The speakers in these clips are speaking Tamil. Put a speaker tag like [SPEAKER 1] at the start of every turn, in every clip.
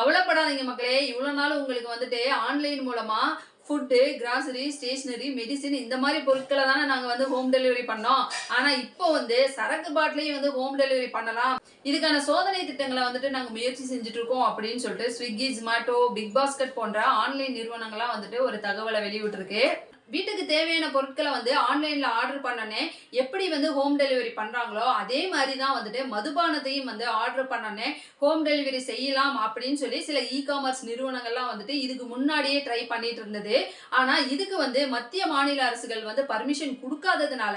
[SPEAKER 1] கவலைப்படாதீங்க மக்களே. இவ்வளோ நாள் உங்களுக்கு வந்துட்டு ஆன்லைன் மூலமா ஃபுட்டு கிராசரி ஸ்டேஷ்னரி மெடிசின் இந்த மாதிரி பொருட்களை தானே நாங்கள் வந்து ஹோம் டெலிவரி பண்ணோம். ஆனால் இப்போ வந்து சரக்கு பாட்டிலையும் வந்து ஹோம் டெலிவரி பண்ணலாம். இதுக்கான சோதனை திட்டங்களை வந்துட்டு நாங்கள் முயற்சி செஞ்சுட்டு இருக்கோம் அப்படின்னு சொல்லிட்டு ஸ்விக்கி ஜொமேட்டோ பிக் பாஸ்கெட் போன்ற ஆன்லைன் நிறுவனங்கள்லாம் வந்துட்டு ஒரு தகவலை வெளியிட்டிருக்கு. வீட்டுக்கு தேவையான பொருட்களை வந்து ஆன்லைன்ல ஆர்டர் பண்ணனே எப்படி வந்து ஹோம் டெலிவரி பண்றாங்களோ அதே மாதிரி தான் வந்துட்டு மதுபானத்தையும் வந்து ஆர்டர் பண்ணனே ஹோம் டெலிவரி செய்யலாம் அப்படின்னு சொல்லி சில இ காமர்ஸ் நிறுவனங்கள்லாம் வந்துட்டு இதுக்கு முன்னாடியே ட்ரை பண்ணிட்டு இருந்தது. ஆனா இதுக்கு வந்து மத்திய மாநில அரசுகள் வந்து பர்மிஷன் கொடுக்காததுனால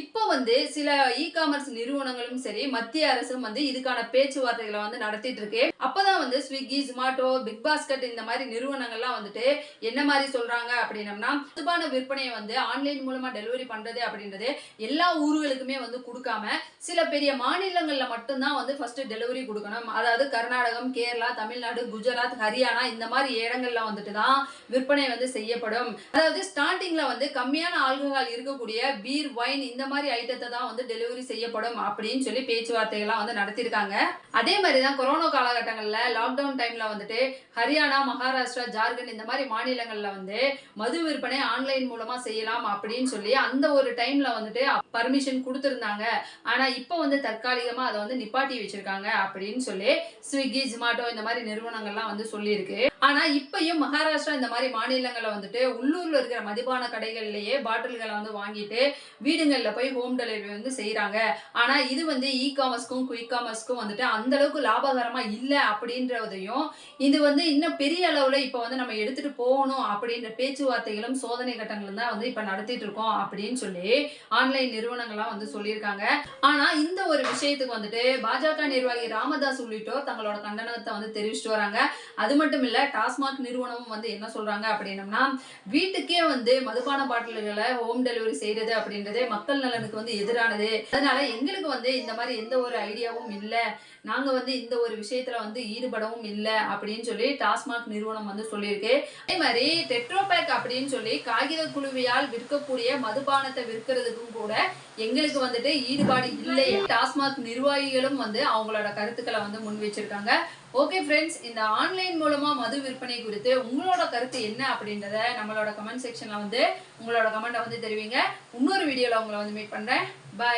[SPEAKER 1] இப்போ வந்து சில இ காமர்ஸ் நிறுவனங்களும் சரி மத்திய அரசும் வந்து இதுக்கான பேச்சுவார்த்தைகளை வந்து நடத்திட்டு இருக்கு. அப்பதான் வந்து ஸ்விக்கி ஜொமேட்டோ பிக் பாஸ்கெட் இந்த மாதிரி நிறுவனங்கள்லாம் வந்துட்டு என்ன மாதிரி சொல்றாங்க அப்படின்னம்னா மதுபான விற்பனையை வந்து ஆன்லைன் மூலமா டெலிவரி பண்றது அப்படின்றது எல்லா ஊர்களுக்குமே வந்து கொடுக்காம சில பெரிய மாநிலங்கள்ல மட்டும்தான் வந்து ஃபர்ஸ்ட் டெலிவரி கொடுக்கணும். அதாவது கர்நாடகம் கேரளா தமிழ்நாடு குஜராத் ஹரியானா இந்த மாதிரி இடங்கள்ல வந்துட்டு தான் விற்பனை வந்து செய்யப்படும். அதாவது ஸ்டார்டிங்ல வந்து கம்மியான ஆல்கஹால் இருக்கக்கூடிய பீர் வைன் இந்த மாதிரி ஐட்டத்தை தான் வந்து டெலிவரி செய்யப்படும் அப்படின்னு சொல்லி பேச்சுவார்த்தைகள்லாம் வந்து நடத்தியிருக்காங்க. அதே மாதிரி தான் கொரோனா காலகட்டங்கள்ல லாக்டவுன் டைம்ல வந்துட்டு ஹரியானா மகாராஷ்டிரா ஜார்க்கண்ட் இந்த மாதிரி மாநிலங்கள்ல வந்து மது விற்பனை ஆன்லைன் மூலமா செய்யலாம் அப்படின்னு சொல்லி அந்த ஒரு டைம்ல வந்துட்டு பர்மிஷன் கொடுத்துருந்தாங்க. ஆனா இப்போ வந்து தற்காலிகமா அதை வந்து நிப்பாட்டி வச்சிருக்காங்க அப்படின்னு சொல்லி ஸ்விக்கி ஜொமேட்டோ இந்த மாதிரி நிறுவனங்கள்லாம் வந்து சொல்லியிருக்கு. ஆனா இப்பயும் மகாராஷ்டிரா இந்த மாதிரி மாநிலங்களை வந்துட்டு உள்ளூர்ல இருக்கிற மதிப்பான கடைகள்லயே பாட்டில்களை வந்து வாங்கிட்டு வீடுங்கள்ல போய் ஹோம் டெலிவரி வந்து செய்கிறாங்க ஆனா இது வந்து இ காமர்ஸ்க்கும் குயிக் காமர்ஸ்க்கும் வந்துட்டு அந்த அளவுக்கு லாபகரமா இல்லை அப்படின்றதையும் இது வந்து இன்னும் பெரிய அளவுல இப்போ வந்து நம்ம எடுத்துட்டு போகணும் அப்படின்ற பேச்சுவார்த்தைகளும் சோதனை கட்டங்களும் தான் வந்து இப்ப நடத்திட்டு இருக்கோம் அப்படின்னு சொல்லி ஆன்லைன் நிறுவனங்கள்லாம் வந்து சொல்லியிருக்காங்க. ஆனா இந்த ஒரு விஷயத்துக்கு வந்துட்டு பாஜக நிர்வாகி ராமதாஸ் உள்ளிட்டோர் தங்களோட கண்டனத்தை வந்து தெரிவிச்சுட்டு வராங்க. அது மட்டும் இல்ல டாஸ்மாக் நிறுவனமும் வந்து என்ன சொல்றாங்க அப்படின்னம்னா வீட்டுக்கே வந்து மதுபான பாட்டில்களை ஹோம் டெலிவரி செய்யறது அப்படின்றதே மக்கள் நலனுக்கு வந்து எதிரானது. அதனால எங்களுக்கு வந்து இந்த மாதிரி எந்த ஒரு ஐடியாவும் இல்லை. நாங்க வந்து இந்த ஒரு விஷயத்துல வந்து ஈடுபடவும் இல்லை அப்படின்னு சொல்லி டாஸ்மாக் நிறுவனம் வந்து சொல்லியிருக்கு. அதே மாதிரி டெட்ரோபேக் அப்படின்னு சொல்லி காகித குழுவியால் விற்கக்கூடிய மதுபானத்தை விற்கிறதுக்கும் கூட எங்களுக்கு வந்துட்டு ஈடுபாடு இல்லை. டாஸ்மாக் நிர்வாகிகளும் வந்து அவங்களோட கருத்துக்களை வந்து முன் வச்சிருக்காங்க ஓகே ஃப்ரெண்ட்ஸ் இந்த ஆன்லைன் மூலமா மது விற்பனை குறித்து உங்களோட கருத்து என்ன அப்படின்றத நம்மளோட கமெண்ட் செக்ஷன்ல வந்து உங்களோட கமெண்ட்டை வந்து தெரிவிங்க. இன்னொரு வீடியோவில் உங்களை வந்து மீட் பண்றேன். பாய்